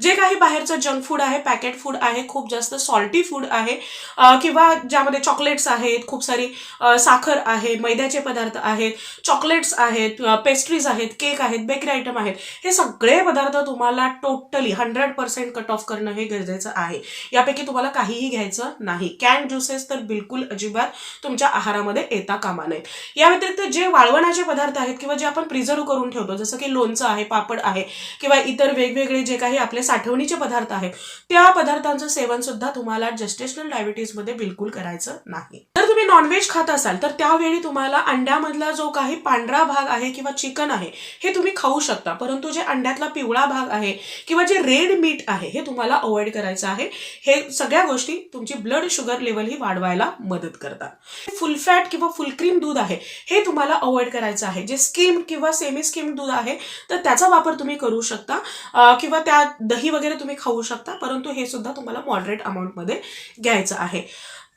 जे काही बाहेरचं जंक फूड आहे पॅकेट फूड आहे खूप जास्त सॉल्टी फूड आहे किंवा ज्यामध्ये चॉकलेट्स आहेत खूप सारी साखर आहे मैद्याचे पदार्थ आहेत चॉकलेट्स आहेत पेस्ट्रीज आहेत केक आहेत बेकरी आयटम आहेत हे सगळे पदार्थ तुम्हाला totally hundred percent cut off करणं हे गरजेचं आहे. यापैकी तुम्हाला काहीही घ्यायचं नाही. कॅन ज्युसेस तर बिलकुल अजिबात तुमच्या आहारामध्ये येता कामा नयेत या व्यतिरिक्त जे वाळवणाचे पदार्थ आहेत किंवा जे आपण प्रिझर्व करून ठेवतो जसं की लोणचं आहे पापड आहे किंवा इतर वेगवेगळे जे काही आपले साठवणीचे पदार्थ आहेत. त्या पदार्थांचं सेवन सुद्धा तुम्हाला जस्टेशनल डायबिटीजमध्ये बिलकुल करायचं नाही. नॉनव्हेज खात असाल तर त्यावेळी तुम्हाला अंड्यामधला जो काही पांढरा भाग आहे किंवा चिकन आहे हे तुम्ही खाऊ शकता. परंतु जे अंड्यातला पिवळा भाग आहे किंवा जे रेड मीट आहे हे तुम्हाला अवॉइड करायचं आहे. हे सगळ्या गोष्टी तुमची ब्लड शुगर लेवल ही वाढवायला मदत करतात. फुल फॅट किंवा फुलक्रीम दूध आहे हे तुम्हाला अवॉइड करायचं आहे. जे स्किम किंवा सेमी स्किम दूध आहे तर त्याचा वापर तुम्ही करू शकता. किंवा त्या दही वगैरे तुम्ही खाऊ शकता परंतु हे सुद्धा तुम्हाला मॉडरेट अमाऊंटमध्ये घ्यायचं आहे.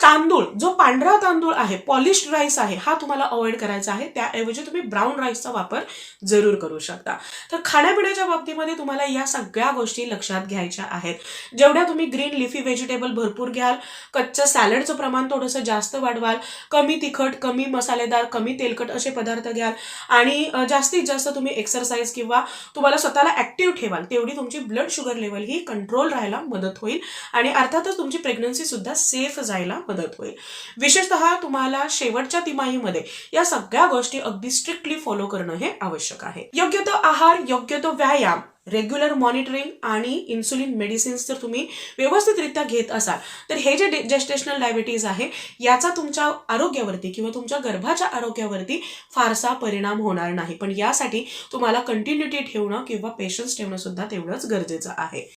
तांदूळ जो पांढरा तांदूळ आहे पॉलिश्ड राईस आहे हा तुम्हाला अवॉइड करायचा आहे. त्याऐवजी तुम्ही ब्राऊन राईसचा वापर जरूर करू शकता. तर खाण्यापिण्याच्या बाबतीमध्ये तुम्हाला या सगळ्या गोष्टी लक्षात घ्यायच्या आहेत. जेवढ्या तुम्ही ग्रीन लिफी व्हेजिटेबल भरपूर घ्याल कच्चं सॅलडचं प्रमाण थोडंसं जास्त वाढवाल कमी तिखट कमी मसालेदार कमी तेलकट असे पदार्थ घ्याल आणि जास्तीत जास्त तुम्ही एक्सरसाइज किंवा तुम्हाला स्वतःला ऍक्टिव्ह ठेवाल तेवढी तुमची ब्लड शुगर लेवल ही कंट्रोल राहायला मदत होईल. आणि अर्थातच तुमची प्रेग्नन्सी सुद्धा सेफ जायला मदत होईल विशेषतः तुम्हाला शेवटच्या तिमाहीमध्ये या सगळ्या गोष्टी अगदी स्ट्रिक्टली फॉलो करणं हे आवश्यक आहे. योग्य तो आहार योग्य तो व्यायाम रेग्युलर मॉनिटरिंग आणि इन्सुलिन मेडिसिन्स जर तुम्ही व्यवस्थितरित्या घेत असाल तर हे जे जेस्टेशनल डायबिटीज आहे याचा तुमच्या आरोग्यावरती किंवा तुमच्या गर्भाच्या आरोग्यावरती फारसा परिणाम होणार नाही. पण यासाठी तुम्हाला कंटिन्युटी ठेवणं किंवा पेशन्स ठेवणं सुद्धा तेवढंच गरजेचं आहे.